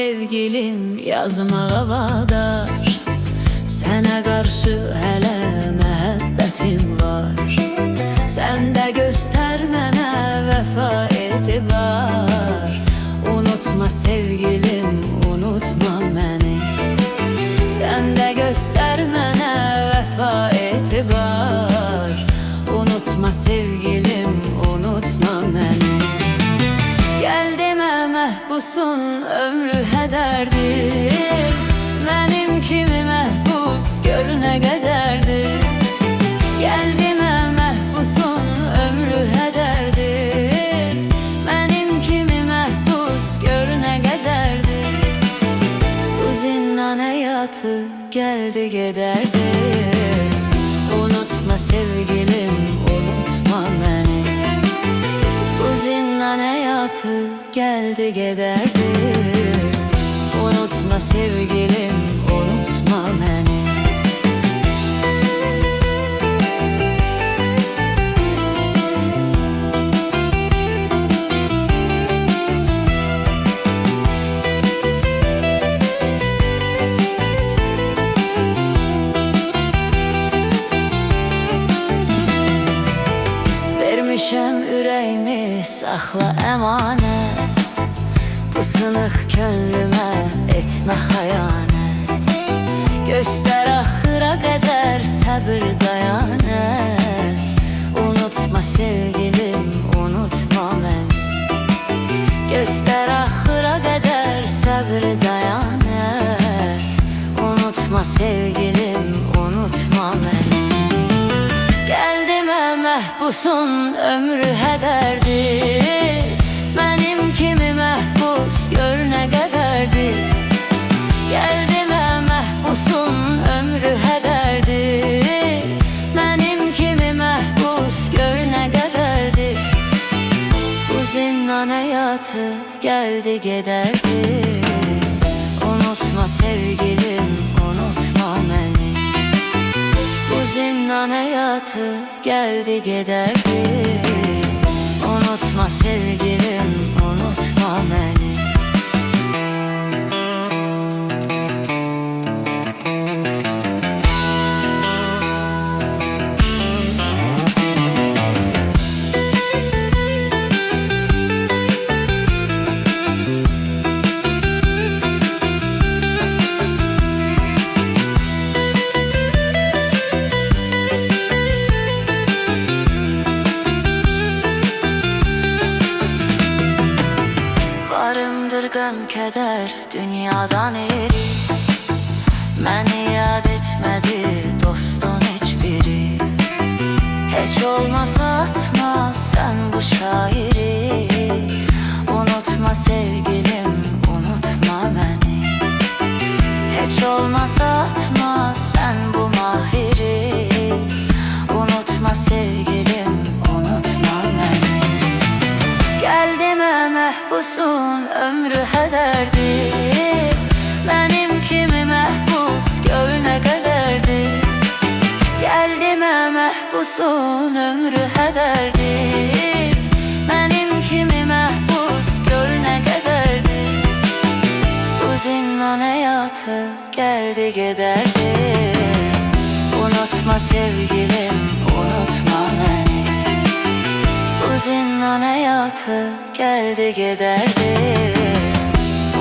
sevgilim yazmağa vadar. Sənə qarşı hələ məhəbbətim var. Sən də göstər mənə vəfa etibar Unutma sevgilim, unutma məni Sən də göstər mənə vəfa etibar Unutma sevgilim, məhbusun ömrü hədərdir Mənim kimi məhbus gör nə qədərdir Gəldimə məhbusun ömrü hədərdir Mənim kimi məhbus gör nə qədərdir Bu zindan həyatı gəldi gedərdi Unutma sevgilim, unutma məni Bu zindan hayatı geldi giderdi Unutma sevgilim, unutma beni. Vermişəm ürəyimi saxla əmanət Bu sınıq könlümə etmə xəyanət Göstər axıra qədər səbir dayanət Unutma sevgilim, unutma məni Göstər axıra qədər səbir dayanət Unutma sevgilim, unutma məni Gəldimə məhbusun ömrü hədərdir Mənim kimi məhbus gör nə qədərdir Gəldimə məhbusun ömrü hədərdir Mənim kimi məhbus gör nə qədərdir Bu zindan həyatı gəldi gedərdi Unutma sevgilim, unutma məni bu zindan hayatı geldi giderdi Unutma sevgilim, Gəm kədər dünyadan eri. Məni yad etmədi dostun heç biri Heç olmasa atma sən bu şairi. Unutma sevgilim, unutma bəni Heç olmasa atma sən bu mahiri. Unutma sevgilim, məhbusun ömrü hədərdir Mənim kimi məhbus gör nə qədərdir Gəldimə məhbusun ömrü hədərdir Mənim kimi məhbus gör nə qədərdir Bu zindan həyatı gəldi gedərdi Unutma sevgilim, unutma bu zindan hayatı geldi giderdi.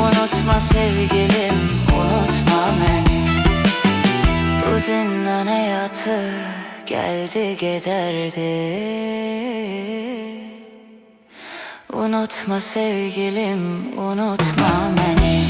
Unutma sevgilim, unutma beni. Bu zindan hayatı geldi giderdi. Unutma sevgilim, unutma beni